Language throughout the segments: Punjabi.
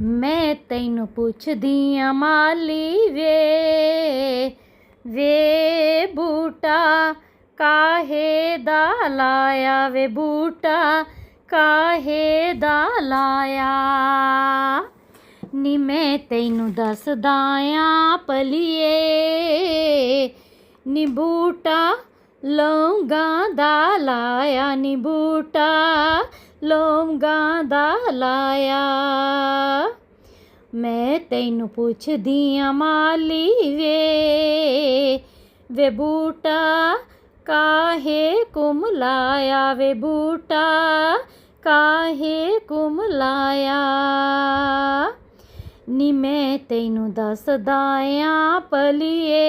ਮੈਂ ਤੈਨੂੰ ਪੁੱਛਦੀ ਆ ਮਾਲੀ ਵੇ ਵੇ ਬੂਟਾ ਕਾਹੇ ਦਾ ਲਾਇਆ ਵੇ ਬੂਟਾ, ਕਾਹੇ ਦਾ ਲਾਇਆ? ਨੀ ਮੈਂ ਤੈਨੂੰ ਦੱਸਦਾ ਆ ਪਲੀਏ ਨੀ ਬੂਟਾ ਲੌਂਗਾਂ ਦਾ ਲਾਇਆ, ਨੀ ਬੂਟਾ ਲੌਂਗਾਂ ਦਾ ਲਾਇਆ। ਮੈਂ ਤੈਨੂੰ ਪੁੱਛਦੀ ਆ ਮਾਲੀ ਵੇ ਵੇ ਬੂਟਾ ਕਾਹੇ ਕੁਮ ਲਾਇਆ? ਵੇ ਬੂਟਾ ਕਾਹੇ ਕੁਮ ਲਾਇਆ? ਨੀ ਮੈਂ ਤੈਨੂੰ ਦੱਸਦਾ ਆ ਪਲੀਏ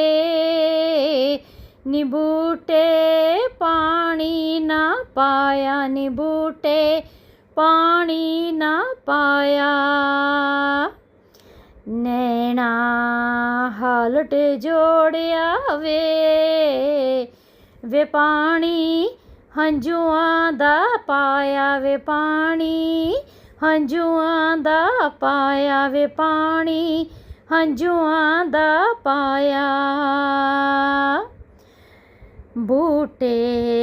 ਨੀ ਬੂਟੇ ਪਾ ਪਾਣੀ ਨਾ ਪਾਇਆ ਨੀ ਬੂਟੇ, ਪਾਣੀ ਨਾ ਪਾਇਆ। ਨੈਣਾ ਹਾਲਟ ਜੋੜਿਆ ਵੇ ਵੇ ਪਾਣੀ ਹੰਝੂਆਂ ਦਾ ਪਾਇਆ ਵੇ ਪਾਣੀ, ਹੰਝੂਆਂ ਦਾ ਪਾਇਆ ਵੇ ਪਾਣੀ, ਹੰਝੂਆਂ ਦਾ ਪਾਇਆ। ਬੂਟੇ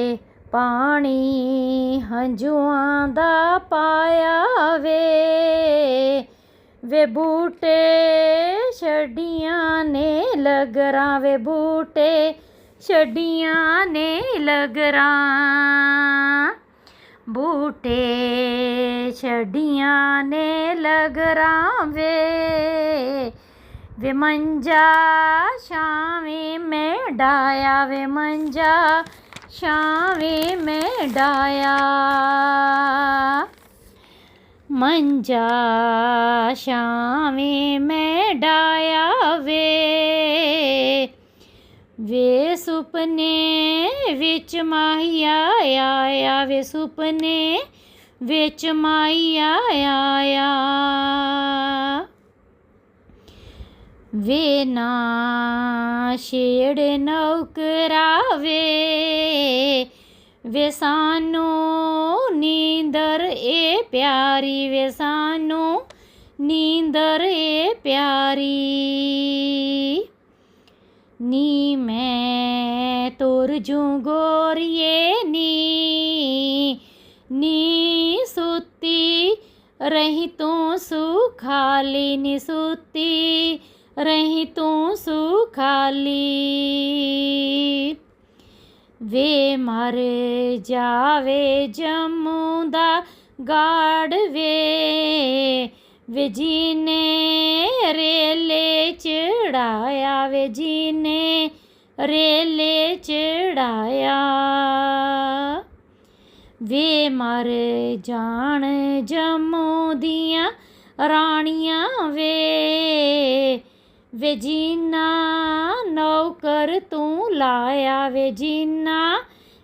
ਪਾਣੀ ਹੰਝੂਆਂ ਦਾ ਪਾਇਆ ਵੇ। ਵੇ ਬੂਟੇ ਛੱਡੀਆਂ ਨੇ ਲਗਰਾਂ, ਵੇ ਬੂਟੇ ਛੱਡੀਆਂ ਨੇ ਲਗਰਾਂ। ਬੂਟੇ ਛੜੀਆਂ ਨੇ ਲਗਰਾਂ ਵੇ। ਵੇ ਮੰਜਾ ਛਾਵੇਂ ਮੈਂ ਡਾਇਆ ਵੇ ਮੰਜਾ ਛਾਵੇਂ ਮੈਂ ਡਾਇਆ। ਮੰਜਾ ਛਾਵੇਂ ਮੈਂ ਡਾਇਆ ਵੇ। ਵੇ ਸੁਪਨੇ ਵਿੱਚ ਮਾਇਆ ਆਇਆ, ਵੇ ਸੁਪਨੇ ਵਿੱਚ ਮਾਇਆ ਆਇਆ। ਵੇ ਨਾ ਛੇੜ ਨੌਕਰਾ ਵੇ ਵੇ ਸਾਨੂੰ ਨੀਂਦਰ ਏ ਪਿਆਰੀ, ਵੇ ਸਾਨੂੰ ਨੀਂਦਰ ਏ ਪਿਆਰੀ। ਨੀ ਮੈਂ ਤੁਰ ਜੂ ਗੋਰੀਏ ਨੀ ਨੀ ਸੁੱਤੀ ਰਹੀ ਤੂੰ ਸੁਖਾਲੀ, ਨੀ ਸੁਤੀ ਰਹੀ ਤੂੰ ਸੁਖਾਲੀ। ਵੇ ਮਰ ਜਾਵੇ ਜੰਮੂ ਦਾ ਗਾੜ ਵੇ ਵੇ ਜੀਨੇ ਰੇਲੇ ਚੜਾਇਆ, ਵੇ ਜੀਨੇ ਰੇਲੇ ਚੜਾਇਆ। ਵੇ ਮਰ ਜਾਣ ਜੰਮੂ ਦੀਆਂ ਰਾਣੀਆਂ ਵੇ ਵੇ ਜੀਨਾ ਨੌਕਰ ਤੂੰ ਲਾਇਆ, ਵੇ ਜੀਨਾ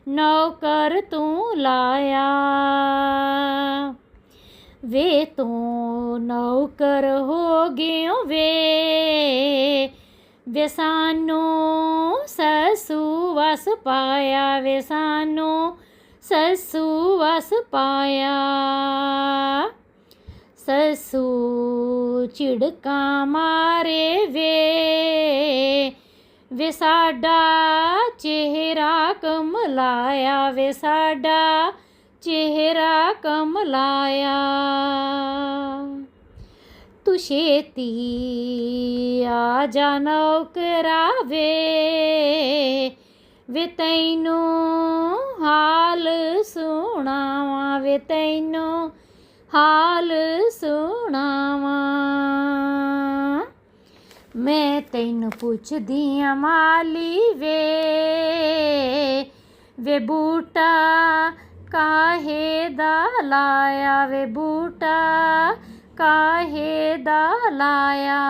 ਨੌਕਰ ਤੂੰ ਲਾਇਆ। ਵੇ ਤੂੰ ਨੌਕਰ ਹੋ ਗਿਓ ਵੇ ਵੇ ਸਾਨੂੰ ਸਸੂ ਵਸ ਪਾਇਆ, ਵੇ ਸਾਨੂੰ ਸਸੂ ਵਸ ਪਾਇਆ। ਸਸੂ ਝਿੜਕਾਂ ਮਾਰੇ ਵੇ। ਵੇ ਸਾਡਾ ਚਿਹਰਾ ਕਮਲਾਇਆ, ਵੇ ਸਾਡਾ ਚਿਹਰਾ ਕਮਲਾਇਆ। ਤੂੰ ਛੇਤੀ ਆ ਜਾ ਨੌਕਰਾ ਵੇ ਵੇ ਤੈਨੂੰ ਹਾਲ ਸੁਣਾਵਾਂ, ਵੇ ਤੈਨੂੰ ਹਾਲ ਸੁਣਾਵਾਂ। ਮੈਂ ਤੈਨੂੰ ਪੁੱਛਦੀ ਆ ਮਾਲੀ ਵੇ। ਵੇ ਬੂਟਾ ਕਾਹੇ ਦਾ ਲਾਇਆ? ਵੇ ਬੂਟਾ ਕਾਹੇ ਦਾ ਲਾਇਆ?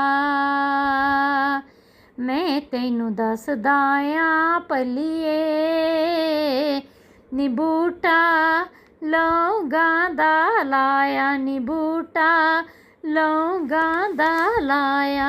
ਮੈਂ ਤੈਨੂੰ ਦੱਸਦਾ ਆ ਪਲੀਏ, ਨੀ ਬੂਟਾ ਲੌਂਗਾਂ ਦਾ ਲਾਇਆ, ਨੀ ਬੂਟਾ ਲੌਂਗਾਂ ਦਾ ਲਾਇਆ